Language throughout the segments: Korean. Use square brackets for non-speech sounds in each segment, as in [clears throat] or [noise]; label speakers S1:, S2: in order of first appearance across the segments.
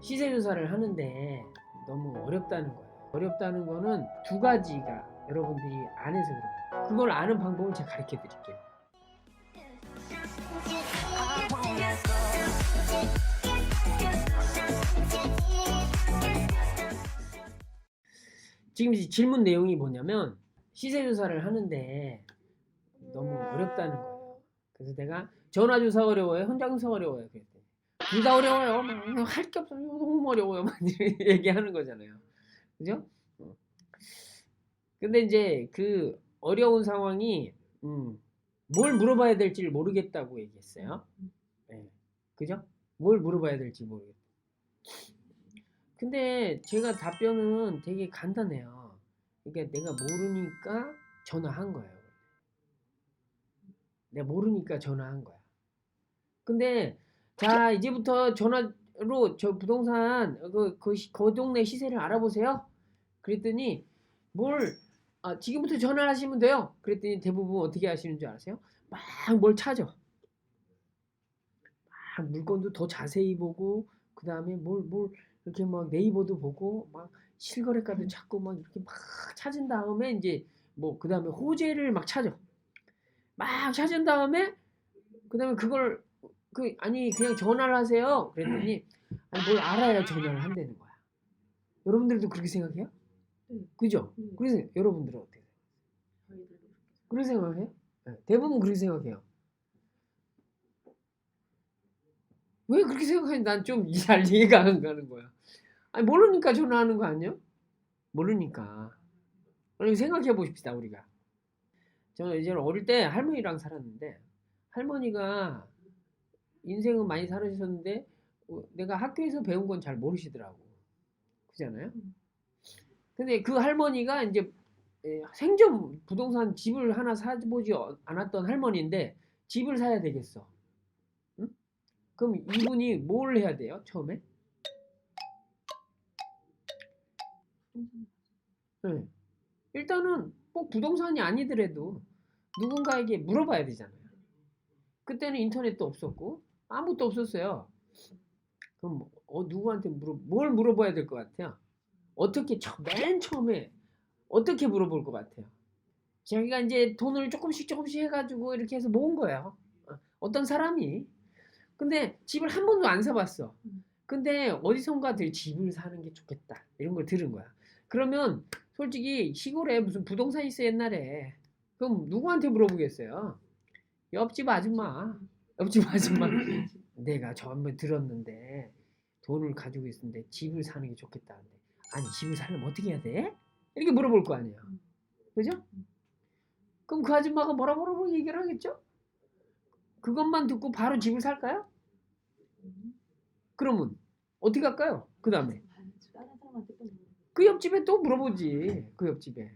S1: 시세 조사를 하는데 너무 어렵다는 거예요. 어렵다는 거는 두 가지가 여러분들이 안 해서 그래요. 그걸 아는 방법을 제가 가르쳐 드릴게요. 지금 질문 내용이 뭐냐면 시세 조사를 하는데 너무 어렵다는 거예요. 그래서 내가 전화 조사 어려워요, 현장 조사 어려워요. 그랬더니 둘 다 어려워요. 할 게 없어요. 너무 어려워요. 막 이렇게 [laughs] 얘기하는 거잖아요. 그죠? 어. 근데 이제 그 어려운 상황이 음, 뭘 물어봐야 될지를 모르겠다고 얘기했어요. 네. 그죠? 뭘 물어봐야 될지 모르겠다. 근데 제가 답변은 되게 간단해요. 그러니까 내가 모르니까 전화한 거예요. 내가 모르니까 전화한 거야. 근데 자 이제부터 전화로 저 부동산 그, 그, 시- 그 동네 시세를 알아보세요. 그랬더니 뭘 아, 지금부터 전화를 하시면 돼요. 그랬더니 대부분 어떻게 하시는 줄 아세요? 막 뭘 찾아. 막 물건도 더 자세히 보고 그 다음에 뭘 뭘 이렇게 막 네이버도 보고 막 실거래가도 찾고 막 이렇게 막 찾은 다음에 이제 뭐 그 다음에 호재를 막 찾아. 막 찾은 다음에 그 다음에 그걸 그 아니 그냥 전화를 하세요. 그랬더니 아니 뭘 알아야 전화를 한다는 거야. 여러분들도 그렇게 생각해요?
S2: 네.
S1: 그죠?
S2: 네.
S1: 그래서 여러분들은 어떻게 생각해요?
S2: 저희들도 그렇게
S1: 그렇게 생각해요? 네, 대부분 그렇게 생각해요. 왜 그렇게 생각하니? 난좀 [laughs] 잘 이해가 안 가는 거야. 아니 모르니까 전화하는 거 아니야? 모르니까. 그럼 생각해 보십시다 우리가. 저는 예전에 어릴 때 할머니랑 살았는데 할머니가 인생은 많이 살으셨는데 어, 내가 학교에서 배운 건 잘 모르시더라고. 그잖아요. 근데 그 할머니가 이제 에, 생전 부동산 집을 하나 사보지 어- 않았던 할머니인데 집을 사야 되겠어. 응? 그럼 이분이 뭘 해야 돼요? 처음에? 네. 일단은 꼭 부동산이 아니더라도 누군가에게 물어봐야 되잖아요. 그때는 인터넷도 없었고 아무것도 없었어요. 그럼 뭐, 어, 누구한테 물어 뭘 물어봐야 될 것 같아요? 어떻게 처- 맨 처음에 어떻게 물어볼 것 같아요? 자기가 이제 돈을 조금씩 조금씩 해가지고 이렇게 해서 모은 거예요. 어, 어떤 사람이. 근데 집을 한 번도 안 사봤어. 근데 어디선가 들 집을 사는 게 좋겠다. 이런 걸 들은 거야. 그러면 솔직히 시골에 무슨 부동산 있어 옛날에. 그럼 누구한테 물어보겠어요? 옆집 아줌마. 옆집 아줌마. [clears throat] 내가 전에 들었는데 돈을 가지고 있는데 집을 사는 게 좋겠다는데 아니 집을 살려면 어떻게 해야 돼? 이렇게 물어볼 거 아니에요. 그죠? 그럼 그 아줌마가 뭐라 뭐라고 얘기를 하겠죠? 그것만 듣고 바로 집을 살까요? 그러면 어떻게 할까요? 그 다음에. 그 옆집에 또 물어보지. 그 옆집에.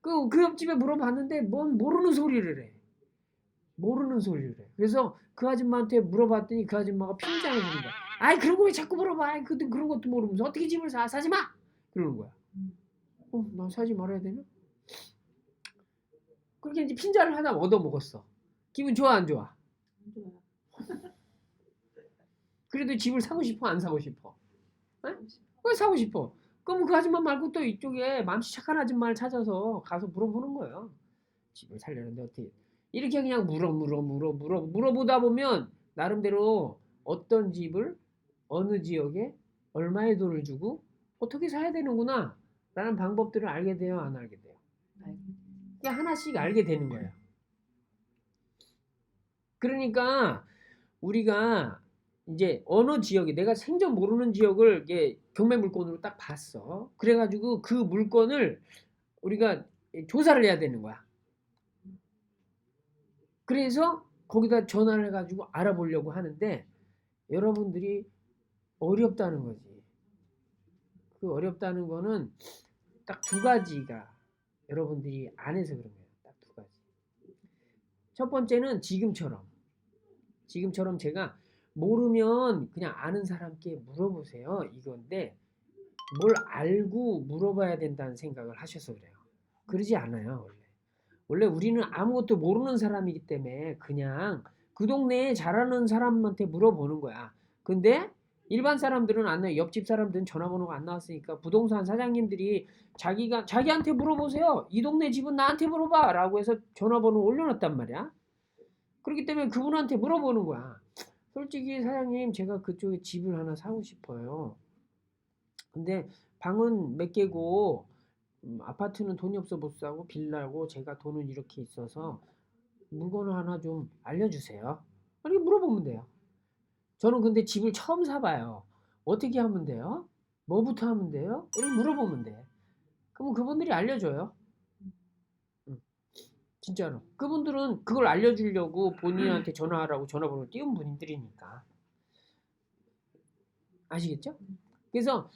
S1: 그, 그 옆집에 물어봤는데 뭔 모르는 소리를 해. 모르는 소리를 해. 그래서 그 아줌마한테 물어봤더니 그 아줌마가 핀잔을 주는 거야. 아이 그런 거 왜 자꾸 물어봐. 아이 그, 그런 것도 모르면서 어떻게 집을 사? 사지 마! 그러는 거야. 어, 나 사지 말아야 되나? 그렇게 이제 핀잔을 하나 얻어 먹었어. 기분 좋아 안 좋아?
S2: 안 [laughs] 좋아요.
S1: 그래도 집을 사고 싶어 안 사고 싶어? 왜 사고 싶어? 그럼 그 아줌마 말고 또 이쪽에 맘씨 착한 아줌마를 찾아서 가서 물어보는 거예요. 집을 살려는데 어떻게 이렇게 그냥 물어 물어 물어 물어 물어보다 보면 나름대로 어떤 집을 어느 지역에 얼마의 돈을 주고 어떻게 사야 되는구나 라는 방법들을 알게 돼요 안 알게 돼요 그냥 하나씩 알게 되는 거예요. 그러니까 우리가 이제 어느 지역에 내가 생전 모르는 지역을 이게 경매 물건으로 딱 봤어. 그래가지고 그 물건을 우리가 조사를 해야 되는 거야. 그래서 거기다 전화를 해가지고 알아보려고 하는데 여러분들이 어렵다는 거지. 그 어렵다는 거는 딱 두 가지가 여러분들이 안 해서 그런 거예요. 딱 두 가지. 첫 번째는 지금처럼. 지금처럼 제가 모르면 그냥 아는 사람께 물어보세요. 이건데 뭘 알고 물어봐야 된다는 생각을 하셔서 그래요. 그러지 않아요, 원래. 원래 우리는 아무것도 모르는 사람이기 때문에 그냥 그 동네에 잘하는 사람한테 물어보는 거야. 근데 일반 사람들은 안 나요. 옆집 사람들은 전화번호가 안 나왔으니까 부동산 사장님들이 자기가 자기한테 물어보세요. 이 동네 집은 나한테 물어봐라고 해서 전화번호 올려놨단 말이야. 그렇기 때문에 그분한테 물어보는 거야. 솔직히 사장님 제가 그쪽에 집을 하나 사고 싶어요. 근데 방은 몇 개고 음, 아파트는 돈이 없어 못 사고 빌라고 제가 돈은 이렇게 있어서 물건을 하나 좀 알려주세요. 이렇게 물어보면 돼요. 저는 근데 집을 처음 사봐요. 어떻게 하면 돼요? 뭐부터 하면 돼요? 이렇게 물어보면 돼. 그러면 그분들이 알려줘요. 응. 진짜로. 그분들은 그걸 알려주려고 본인한테 전화하라고 전화번호 띄운 분들이니까. 아시겠죠? 그래서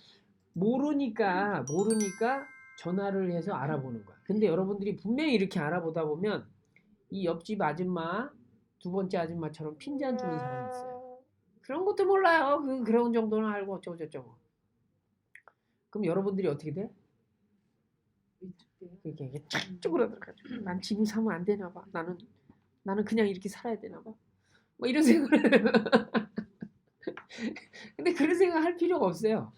S1: 모르니까 모르니까 전화를 해서 알아보는 거야. 근데 여러분들이 분명히 이렇게 알아보다 보면 이 옆집 아줌마 두 번째 아줌마처럼 핀잔 주는 사람이 있어요. 그런 것도 몰라요. 그 그런 정도는 알고 어쩌고 저쩌고. 그럼 여러분들이 어떻게 돼? 이렇게 이게 쫙 쪼그라 들어가지고 난 집을 사면 안 되나 봐. 나는 나는 그냥 이렇게 살아야 되나 봐. 뭐 이런 생각을 해요. [laughs] 근데 그런 생각 할 필요가 없어요.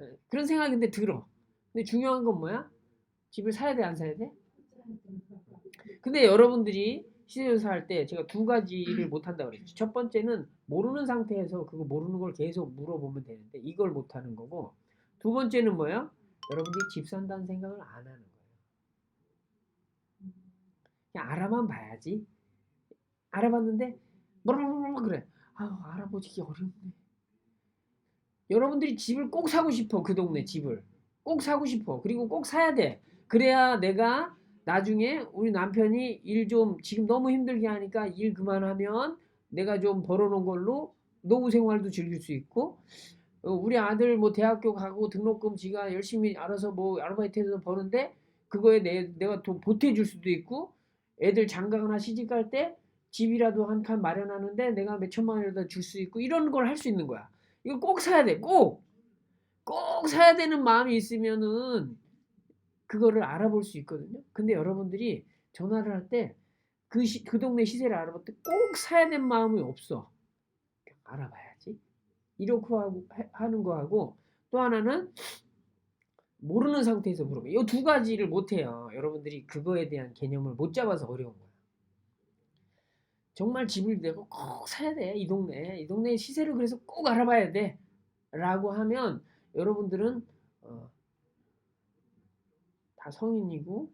S1: 예, 그런 생각이 근데 들어. 근데 중요한 건 뭐야? 집을 사야 돼, 안 사야 돼? 근데 여러분들이 시세조사 할때 제가 두 가지를 못 한다고 그랬죠. 첫 번째는 모르는 상태에서 그거 모르는 걸 계속 물어보면 되는데 이걸 못 하는 거고 두 번째는 뭐예요? 여러분들이 집 산다는 생각을 안 하는 거예요. 그냥 알아만 봐야지. 알아봤는데 뭐라뭐라 그래. 아유 알아보기 어렵네. 여러분들이 집을 꼭 사고 싶어 그 동네 집을 꼭 사고 싶어 그리고 꼭 사야 돼. 그래야 내가 나중에 우리 남편이 일 좀 지금 너무 힘들게 하니까 일 그만하면 내가 좀 벌어놓은 걸로 노후 생활도 즐길 수 있고 어, 우리 아들 뭐 대학교 가고 등록금 지가 열심히 알아서 뭐 아르바이트해서 버는데 그거에 내, 내가 돈 보태줄 수도 있고 애들 장가거나 시집 갈 때 집이라도 한 칸 마련하는데 내가 몇 천만 원이라도 줄 수 있고 이런 걸 할 수 있는 거야. 이거 꼭 사야 돼. 꼭. 꼭 사야 되는 마음이 있으면은 그거를 알아볼 수 있거든요. 근데 여러분들이 전화를 할 때그 그 동네 시세를 알아볼 때 꼭 사야 되는 마음이 없어. 알아봐야지. 이렇게 하고 하- 하는 거하고 또 하나는 모르는 상태에서 물어봐. 이두 가지를 못 해요. 여러분들이 그거에 대한 개념을 못 잡아서 어려운 거야. 정말 집을 내가 꼭 사야 돼. 이 동네. 이 동네 시세를 그래서 꼭 알아봐야 돼. 라고 하면 여러분들은 어, 다 성인이고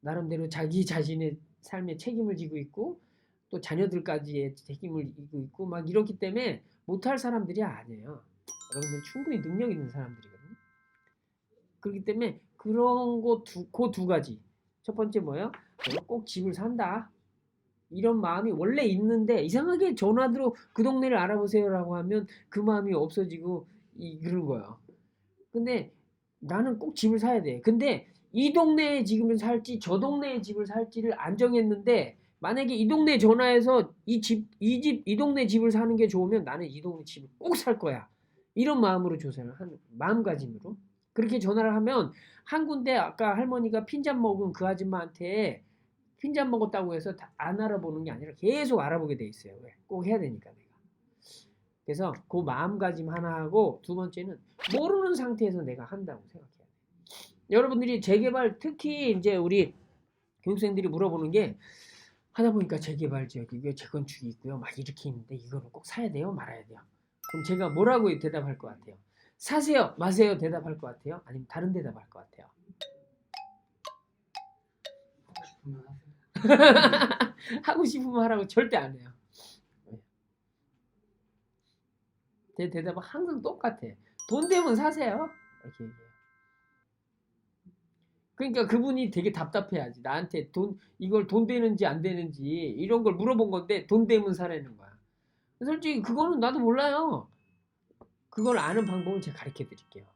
S1: 나름대로 자기 [laughs] 자신의 삶에 책임을 지고 있고 또 자녀들까지의 책임을 지고 있고 막 이렇기 때문에 못할 사람들이 아니에요. 여러분들 충분히 능력 있는 사람들이거든요. 그렇기 때문에 그런 거두그두 가지. 첫 번째 뭐예요? 꼭 집을 산다. 이런 마음이 원래 있는데 이상하게 전화로 그 동네를 알아보세요라고 하면 그 마음이 없어지고 이 그런 거예요. 근데 나는 꼭 집을 사야 돼. 근데 이 동네에 집을 살지 저 동네에 집을 살지를 안 정했는데 만약에 이 동네에 전화해서 이 집 이 집 이 동네 집을 사는 게 좋으면 나는 이 동네 집을 꼭 살 거야. 이런 마음으로 조사를 한 마음가짐으로 그렇게 전화를 하면 한 군데 아까 할머니가 핀잔 먹은 그 아줌마한테 핀잔 먹었다고 해서 다안 알아보는 게 아니라 계속 알아보게 돼 있어요. 왜? 꼭 해야 되니까. 그래서 그 마음가짐 하나 하고 두 번째는 모르는 상태에서 내가 한다고 생각해야 돼. 여러분들이 재개발 특히 이제 우리 교육생들이 물어보는 게 하다 보니까 재개발 지역이 이게 재건축이 있고요. 막 이렇게 있는데 이거는 꼭 사야 돼요, 말아야 돼요. 그럼 제가 뭐라고 대답할 것 같아요? 사세요, 마세요 대답할 것 같아요? 아니면 다른 대답할 것 같아요?
S3: 하고 싶으면 하세요. [laughs]
S1: 하고 싶으면 하라고 절대 안 해요. 제 대답은 항상 똑같아. 돈 되면 사세요. 이렇게 얘기해요. 그러니까 그분이 되게 답답해하지. 나한테 돈 이걸 돈 되는지 안 되는지 이런 걸 물어본 건데 돈 되면 사라는 거야. 솔직히 그거는 나도 몰라요. 그걸 아는 방법을 제가 가르쳐 드릴게요.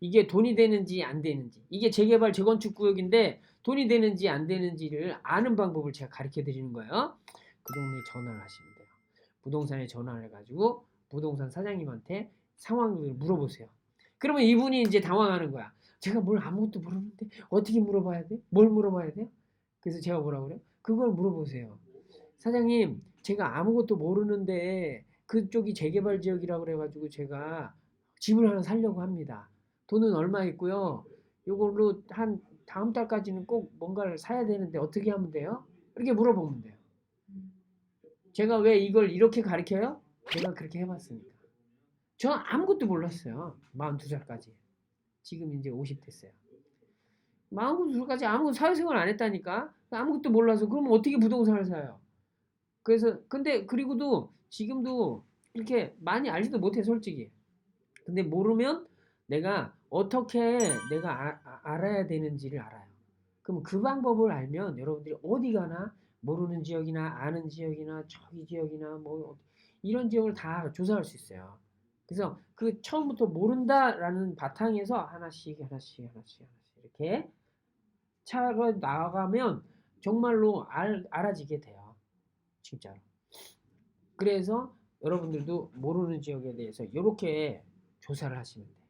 S1: 이게 돈이 되는지 안 되는지 이게 재개발 재건축 구역인데 돈이 되는지 안 되는지를 아는 방법을 제가 가르쳐 드리는 거예요. 그 동네에 전화를 하시면 돼요. 부동산에 전화를 해가지고 부동산 사장님한테 상황을 물어보세요. 그러면 이분이 이제 당황하는 거야. 제가 뭘 아무것도 모르는데 어떻게 물어봐야 돼? 뭘 물어봐야 돼요? 그래서 제가 뭐라고 그래요? 그걸 물어보세요. 사장님, 제가 아무것도 모르는데 그쪽이 재개발 지역이라고 그래가지고 제가 집을 하나 살려고 합니다. 돈은 얼마 있고요. 요걸로 한 다음 달까지는 꼭 뭔가를 사야 되는데 어떻게 하면 돼요? 이렇게 물어보면 돼요. 제가 왜 이걸 이렇게 가르쳐요? 제가 그렇게 해봤으니까. 저 아무것도 몰랐어요. 42살까지. 지금 이제 50 됐어요. 42살까지 아무 사회생활 안 했다니까? 아무것도 몰라서 그러면 어떻게 부동산을 사요? 그래서 근데 그리고도 지금도 이렇게 많이 알지도 못해 솔직히. 근데 모르면 내가 어떻게 내가 아- 아- 알아야 되는지를 알아요. 그럼 그 방법을 알면 여러분들이 어디 가나 모르는 지역이나 아는 지역이나 저기 지역이나 뭐 이런 지역을 다 조사할 수 있어요. 그래서 그 처음부터 모른다라는 바탕에서 하나씩 하나씩 하나씩 하나씩 이렇게 차가 나가면 정말로 알, 알아지게 돼요. 진짜로. 그래서 여러분들도 모르는 지역에 대해서 이렇게 조사를 하시면 돼요.